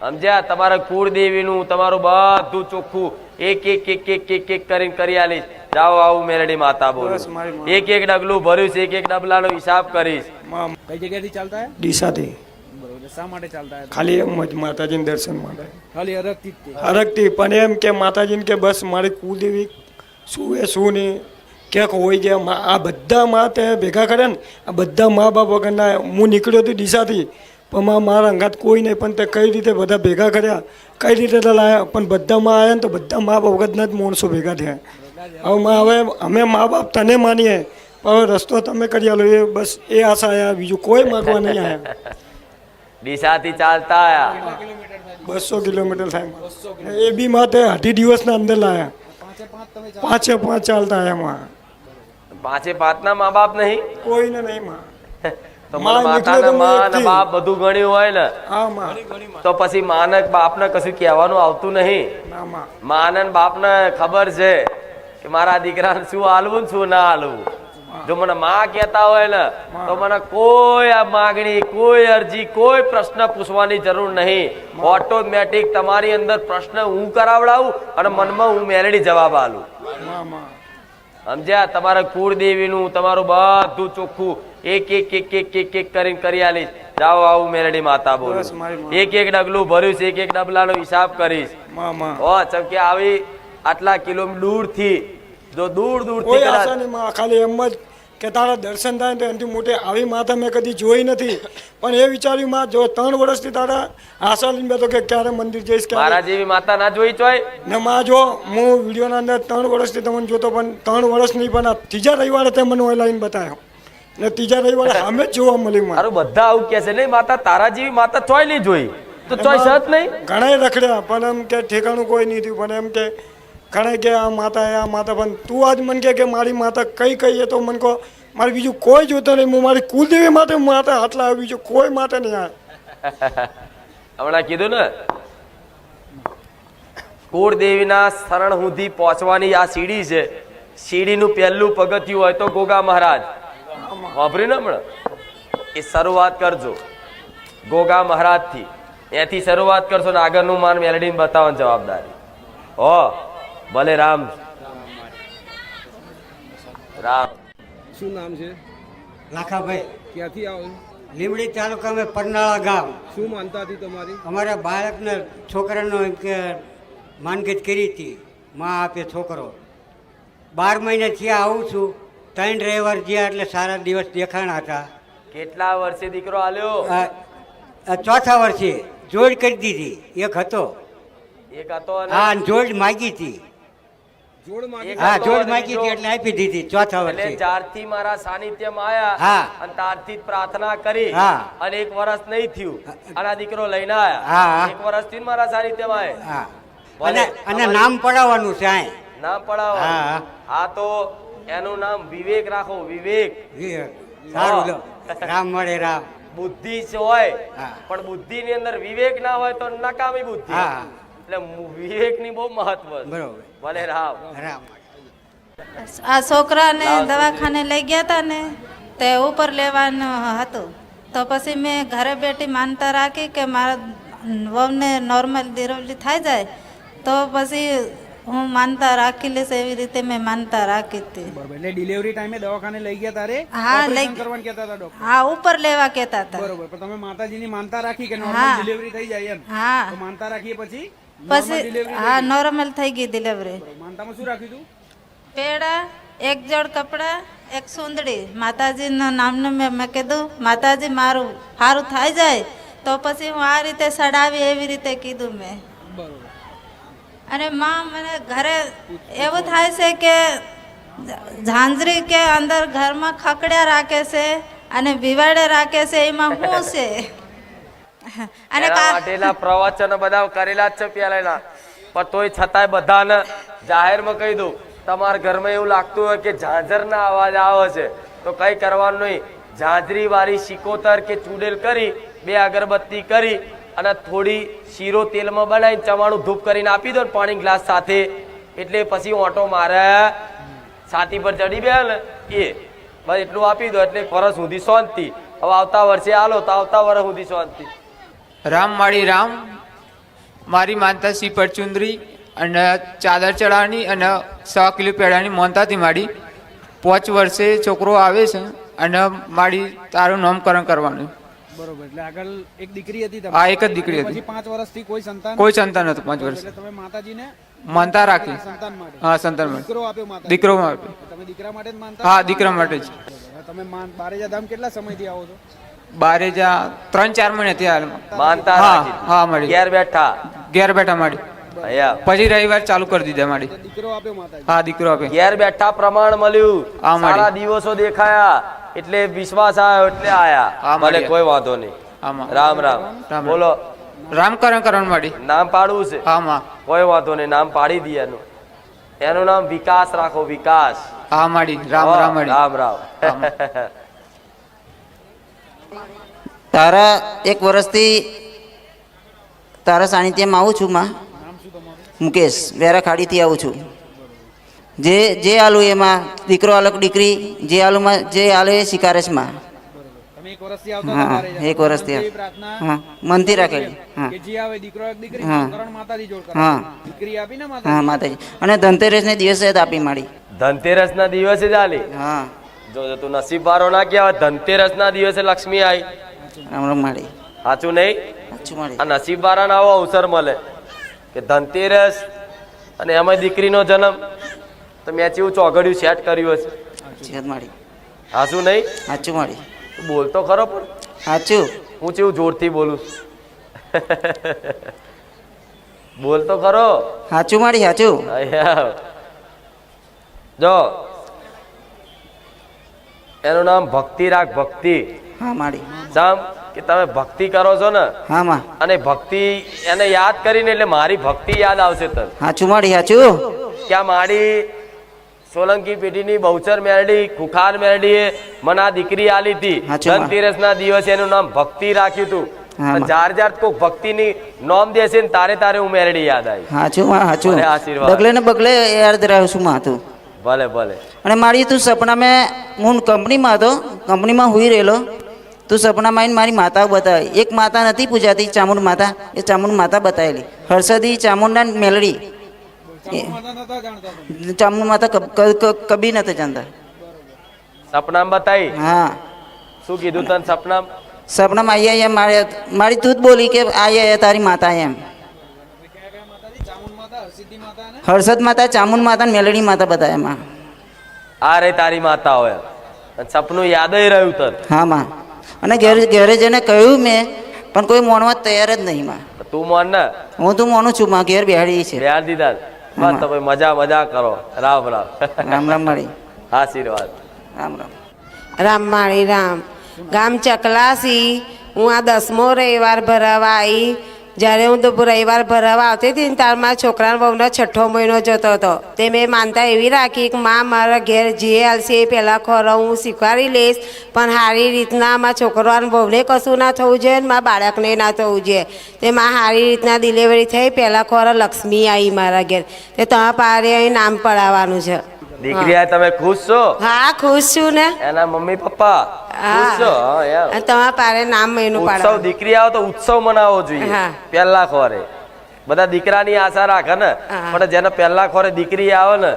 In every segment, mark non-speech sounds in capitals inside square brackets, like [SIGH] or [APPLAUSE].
સમજ્યા? તમારા કુળદેવીનું તમારું બધું ચોખ્ખું એક એક એક એક એક એક કરીને કરી આલીશ. જાઓ આવું મેરડી માતા બોલો. એક એક ડગલું ભર્યું છે એક એક ડબલાનો હિસાબ કરીશ. કઈ જગ્યાથી ચાલતા હે? ડીસાથી. બરોબર શા માટે ચાલતા હે? ખાલી એમ જ માતાજીના દર્શન માટે. ખાલી અરગથી જ પણ એમ કે માતાજીને કે બસ મારી કુલદેવી શું એ શું નહીં? ક્યાંક હોય ગયા આ બધા મા તે ભેગા કરે ને આ બધા મા બાપ વગરના હું નીકળ્યો હતો ડીસાથી. પણ મા મારા અંગાત કોઈ નહીં પણ તે કઈ રીતે બધા ભેગા કર્યા? કઈ રીતે તે લાયા? પણ બધા માં આવ્યા ને તો બધા મા બાપ વગરના જ માણસો ભેગા થયા. હવે માં હવે અમે મા બાપ તને માનીએ. પણ હવે રસ્તો તમે કરી આલો એ બસ એ આશા આવ્યા બીજું કોઈ માગવા નહીં આવ્યા ડીસાથી ચાલતા આયા. બસો કિલોમીટર થાય. એ બી માટે અઢી દિવસના અંદર લાયા. પાંચે પાંચ તમે પાંચે પાંચ ચાલતા એમાં પાંચે પાંચના મા બાપ નહીં? કોઈને નહીં માં. તો મને માં ને તો મા એકથી. બાપ બધું ગણ્યું હોય ને તો પછી માને બાપને કશું કહેવાનું આવતું નહીં. માને ને બાપને ખબર છે કે મારા દીકરાને શું હાલવું શું ના હાલવું જો મને માં કહેતા હોય ને તો મને કોઈ આ માગણી કોઈ અરજી કોઈ પ્રશ્ન પૂછવાની જરૂર નહીં. ઓટોમેટિક તમારી અંદર પ્રશ્ન હું કરાવડાવું અને મનમાં હું મેલેડી જવાબ આલું. સમજ્યા? તમારા કુળદેવીનું તમારું બધું ચોખ્ખું એક એક એક એક એક એક કરીને કરી આલીશ જાઓ આવું મેરડી માતા બોલો. એક એક ડગલું ભર્યું છે એક એક ડબલાનો હિસાબ કરીશ. હો ચમકે આવી આટલા કિલોમીટર દૂરથી જો દૂર દૂરથી ખાલી એમ જ કે તારા દર્શન થાય તો એનાથી મોટી આવી માતા મેં કદી જોઈ નથી. પણ એ વિચાર્યું માં જો ત્રણ વર્ષથી તારા આશા લઈને બેઠો કે ક્યારે મંદિર જઈશ મારા જેવી માતા ના જોઈ ચોય ને માં જો હું વિડીયોના અંદર ત્રણ વર્ષથી તમને જોતો પણ ત્રણ વર્ષ નહીં પણ આ ત્રીજા રવિવારે તે મને લાઈન બતાવ્યો ને ત્રીજા રવિવારે સામે જ જોવા મળી માં મારું બધા આવું કે છે નહીં માતા તારા જેવી માતા ચોય નહીં જોઈ. તો ચોય સત નહીં. ઘણાય રખડ્યા પણ એમ કે ઠેકાણું કોઈ નહીં થયું પણ એમ કે ઘણા કે આ માતા આ માતા પણ તું આજ મને કે કે મારી માતા કઈ કઈ તો મને કહો મારે બીજું કોઈ જોતો નહીં હું મારી કુલદેવી માટે માતા આટલા લાવ્યો બીજું કોઈ માટે નહીં આ હમણાં કીધું ને કુળદેવીના શરણ સુધી પહોંચવાની આ સીડી છે સીડીનું પહેલું પગથિયું હોય તો ગોગા મહારાજ વાપર્યું ને હમણાં એ શરૂઆત કરજો ગોગા મહારાજથી એથી શરૂઆત કરશો ને આગળનું માન મેલડીને બતાવવાની જવાબદારી હો ભલે રામ. રામ. શું નામ છે? લાખાભાઈ. ક્યાંથી આવો? લીમડી તાલુકામાં પરનાળા ગામ. શું માનતા હતી તમારી? અમારા બાળકને છોકરાનો એમ કે માનગત કરી હતી. માં આપે છોકરો. બાર મહિને થયા આવું છું. ત્રણ રવિવાર જ્યાં એટલે સારા દિવસ દેખાણા હતા. કેટલા વર્ષે દીકરો આલ્યો? ચોથા વર્ષે. જોડ કરી દીધી. એક હતો. એક હતો હા જોડ માગી હતી. હા જોડ અને હતી એટલે આપી દીધી ચોથા એટલે વર્ષે મારા સાનિધ્યમાં આયા હા. અને ત્યારથી પ્રાર્થના કરી હા. અને એક વર્ષ નહીં થયું અને દીકરો લઈને આયા. હા. એક વર્ષથી જ મારા સાનિધ્યમાં આયા. હા. અને અને નામ પડાવવાનું છે નામ પડાવો હા. તો એનું નામ વિવેક રાખો વિવેક. સારું રામ મળે રામ. બુદ્ધિ છે હોય પણ બુદ્ધિ ની અંદર વિવેક ના હોય તો નકામી બુદ્ધિ. હા. એટલે વિવેકની બહુ મહત્વ બરોબર. ભલે રામ. રામ. આ છોકરાને દવાખાને લઈ ગયા હતા ને તે ઉપર લેવાનું હતું. તો પછી મેં ઘરે બેઠી માનતા રાખી કે મારા વહુને નોર્મલ ડિલિવરી થઈ જાય તો પછી હું માનતા રાખી લઈશ એવી રીતે મેં માનતા રાખી હતી. બરોબર એટલે ડિલિવરી ટાઈમે દવાખાને લઈ ગયા તારે? હા, લઈ કરવાનું કહેતા હતા ડોક્ટર હા ઉપર લેવા કહેતા હતા. બરોબર પણ તમે માતાજીની માનતા રાખી કે હા. નોર્મલ ડિલિવરી થઈ જાય એમ? હા. માનતા રાખીએ પછી? પછી હા નોર્મલ થઈ ગઈ ડિલિવરી માનતામાં શું રાખ્યું તું પેડા એક જોડ કપડા એક સુંદડી. માતાજીના નામનું મેં મેં કીધું માતાજી મારું સારું થઈ જાય તો પછી હું આ રીતે સડાવી એવી રીતે કીધું મેં. અને માં મને ઘરે એવું થાય છે કે ઝાંઝરી કે અંદર ઘરમાં ખકડ્યા રાખે છે અને વિવાડે રાખે છે એમાં શું છે? [LAUGHS] અને માટેના પ્રવચનો બધા કરેલા જ છે પેલા પણ તોય છતાંય બધાને જાહેરમાં કહી દઉં તમારા ઘરમાં એવું લાગતું હોય કે ઝાંઝરના અવાજ આવે છે તો કઈ કરવાનું નહીં. ઝાંઝરી વાળી શિકોતર કે ચૂડેલ કરી બે અગરબત્તી કરી અને થોડી શીરો તેલમાં બનાવીને ચવાણું ધૂપ કરીને આપી દો ને પાણી ગ્લાસ સાથે. એટલે પછી ઓટો મારે છાતી પર ચડી ગયા ને એ બસ એટલું આપી દો એટલે વર્ષ સુધી શાંતિ. હવે આવતા વર્ષે આલો તો આવતા વર્ષ સુધી શાંતિ. રામ માળી રામ મારી માનતા શ્રી પરચુંદરી અને ચાદર ચડાવવાની અને સો કિલો પેડાની મોનતાથી માડી પાંચ વર્ષે છોકરો આવે છે અને મારી તારું નામકરણ કરવાનું. બરોબર એટલે આગળ એક દીકરી હતી હા, એક જ દીકરી હતી. પાંચ વર્ષથી કોઈ સંતાન કોઈ સંતાન નહોતું પાંચ વર્ષ. તમે માતાજીને માનતા રાખી. સંતાન માટે. હા સંતાન માટે. દીકરો આપ્યો માતા દીકરો માટે તમે દીકરા માટે જ માનતા હા દીકરા માટે જ. તમે બારેજા ધામ કેટલા સમયથી આવો છો? બારે જા ત્રણ ચાર મહિને ત્યાં માનતા હા હા મળી. ઘેર બેઠા. ઘેર બેઠા માડી પછી રવિવાર ચાલુ કરી દીધા માડી દીકરો હા દીકરો આપે ઘેર બેઠા પ્રમાણ મળ્યું. સારા દિવસો દેખાયા. એટલે વિશ્વાસ આવ્યો એટલે આયા. હા, ભલે કોઈ વાંધો નહીં. આમાં રામ રામ. બોલો. રામકરણ કરણ માડી નામ પાડવું છે? હા માં. કોઈ વાંધો નહીં નામ પાડી દે એનું. એનું નામ વિકાસ રાખો વિકાસ. હા માડી રામ રામ રામ રામ. તારા એક વર્ષથી તારા સાનિધ્યમાં આવું છું માં. મુકેશ વેરા ખાડીથી આવું છું. જે જે આલુ એમાં દીકરો આલક દીકરી જે આલુમાં જે આલે એ શિકારસમાં એક વર્ષથી હા, એક વર્ષથી મનથી હા મનથી રાખેલી હા. કે જે આવે દીકરો એક દીકરી હા. માતાજી જોડ હા. કરણ દીકરી આપી ને હા માતા માતાજી. અને ધનતેરસને દિવસે જ આપી મારી. ધનતેરસ ના દિવસે જ આલી. હા. જો જો તું નસીબ વારો ના કહેવાય ધનતેરસ ના દિવસે લક્ષ્મી આવી રામ સાચું નહીં? સાચું આ નસીબ વાળાને આવો અવસર મળે. કે ધનતેરસ અને એમાં દીકરીનો જન્મ. તો મેં એવું ચોઘડિયું સેટ કર્યું હશે. સાચી માડી હાચું નહીં? સાચું માડી તું બોલતો ખરો પણ. સાચું. હું ચેવું જોરથી બોલું. બોલતો ખરો. સાચું મારી સાચું. જો એનું નામ ભક્તિ રાખ ભક્તિ. હા માડી સામ? કે તમે ભક્તિ કરો છો ને? હા માં. અને ભક્તિ એને યાદ કરીને એટલે મારી ભક્તિ યાદ આવશે તને. હાચું માડી હાચું. ક્યાં માડી સોલંકી પેઢીની બહુચર મેરડી ખુખાર મેરડીએ મને આ દીકરી આલી હતી. ધનતેરસ ના દિવસે એનું નામ ભક્તિ રાખ્યું હતું. જાર. જાર કોક કોઈ ભક્તિની નોમ દેશે ને તારે તારે હું મેરડી યાદ આવી. હાચું હાચું. આશીર્વાદ. બગલે ને બગલે યાદ રહ્યો છું માં તું. ભલે ભલે. અને મારી તું સપનામાં હું કંપનીમાં હતો કંપનીમાં હુઈ રહેલો. તું સપનામાં આવીને મારી માતા બતાવી. એક માતા નથી પૂજાતી ચામુંડ માતા. એ ચામુંડ માતા બતાવેલી. હર્ષદી ચામુંડા મેલડી. ચામુંડ માતા કબ- ક- ક- કબી નથી જાણતા. સપના બતાવી? હા. શું કીધું તને સપનામ? સપનામાં આયા મારે મારી તું જ બોલી કે આયા તારી માતા એમ કયા કયા માતાજી ચામુંડ માતા હરસિદ્ધિ માતા અને હર્ષદ માતા ચામુંડ માતા અને મેલડી માતા બધા એમાં. આ રે તારી માતા હોય સપનું યાદ રહ્યું તને. હા માં. અને ઘેર ઘેરે જઈને કહ્યું મેં પણ કોઈ મોનવા તૈયાર જ નહીં માં. તું મોન ને. હું તું માનું છું માં. ઘેર બેહાડી છે. બેહાડ દીધા બસ તો ભાઈ મજા મજા કરો. રામ રામ. રામ રામ મળી. આશીર્વાદ. રામ રામ. રામ માળી રામ. ગામ ચકલાસી. હું આ દસમો રવિવાર ભરાવા આવી જ્યારે હું તો રવિવાર ભરાવા આવતી હતી ને ત્યારે મારા છોકરાના બહુનો છઠ્ઠો મહિનો જતો હતો. તે મેં માનતા એવી રાખી કે માં મારા ઘેર જે હાલશે એ પહેલાં ખોરો હું સ્વીકારી લઈશ. પણ સારી રીતના મારા છોકરાને બહુને કશું ના થવું જોઈએ ને મારા બાળકને ના થવું જોઈએ. તે માં સારી રીતના ડિલિવરી થઈ, પહેલાં ખોરો લક્ષ્મી આવી મારા ઘેર. તે તમારા પારે અહીં નામ પડાવવાનું છે. દીકરી આ તમે ખુશ છો? હા ખુશ છું ને. એના મમ્મી પપ્પા ખુશ છો? હા, તમારા પારે નામ એનું ઉત્સવ પાડવાનું. દીકરી આવે તો ઉત્સવ મનાવવો જોઈએ પહેલા ખોરે. બધા દીકરાની આશા રાખે ને પણ જેને પહેલા ખોરે દીકરી આવે ને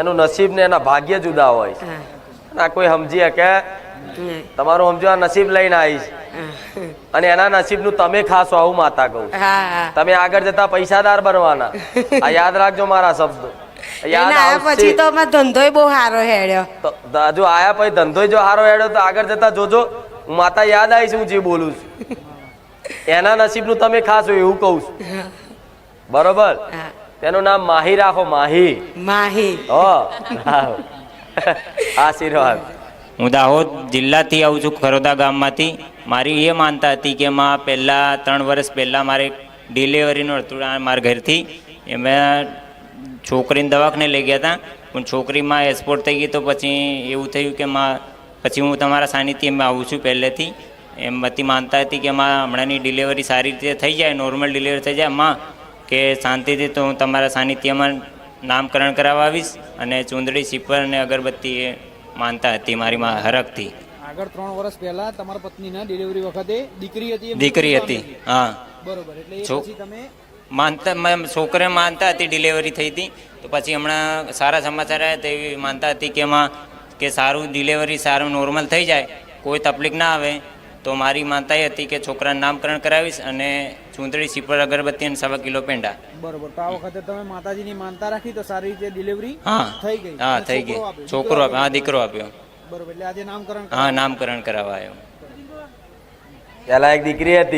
એનું નસીબ ને એના ભાગ્ય જુદા હોય. આ કોઈ સમજી કે તમારું સમજો આ નસીબ લઈને આવીશ. અને એના નસીબનું તમે ખાસો આવું માતા કહું. તમે આગળ જતા પૈસાદાર બનવાના. આ યાદ રાખજો મારા શબ્દો. આયા પછી તો અમારો ધંધોય બહુ સારો હેડ્યો. તો હજુ આયા પછી ધંધો જો હારો હેડ્યો તો આગળ જતા જોજો માતા યાદ આવીશ હું જે બોલું છું. એના નસીબનું તમે ખાસ હોય એવું કહું છું. બરોબર? તેનું નામ માહી રાખો માહી. માહી. હો આશીર્વાદ. હું દાહોદ જિલ્લાથી આવું છું ખરોદા ગામમાંથી. મારી એ માનતા હતી કે માં પહેલાં ત્રણ વર્ષ પહેલાં મારે ડિલિવરીનું હતું મારા ઘરથી. એમાં છોકરીને દવાખાને લઈ ગયા હતા પણ છોકરીમાં એક્સપોર્ટ થઈ ગઈ તો પછી એવું થયું કે માં પછી હું તમારા સાનિધ્યમાં આવું છું પહેલેથી. એમ બધી માનતા હતી કે માં હમણાંની ડિલિવરી સારી રીતે થઈ જાય નોર્મલ ડિલિવરી થઈ જાય. માં કે શાંતિથી તો હું તમારા સાનિધ્યમાં નામકરણ કરાવવા આવીશ અને ચૂંદડી સિપર અને અગરબત્તી એ માનતા હતી મારી માં હરકથી આગળ ત્રણ વર્ષ પહેલા તમારા પત્નીના ડિલિવરી વખતે દીકરી હતી દીકરી હતી હા. બરોબર એટલે પછી તમે માનતા છોકરે માનતા હતી ડિલિવરી થઈ હતી. તો પછી હમણાં સારા સમાચાર આવ્યા તો એવી માનતા હતી કે એમાં કે સારું ડિલિવરી સારું નોર્મલ થઈ જાય કોઈ તકલીફ ના આવે. તો મારી માનતા એ હતી કે છોકરાનું નામકરણ કરાવીશ અને ચૂંટણી સીપર અગરબત્તી અને સવા કિલો પેંડા. બરોબર. તો આ વખતે તમે માતાજીની માનતા રાખી તો સારી રીતે ડિલિવરી હા. થઈ ગઈ. હા થઈ ગઈ. છોકરો આપ્યો, હા દીકરો આપ્યો. બરોબર. એટલે આજે નામકરણ હા નામકરણ કરાવવા આવ્યો. પહેલાં એક દીકરી હતી.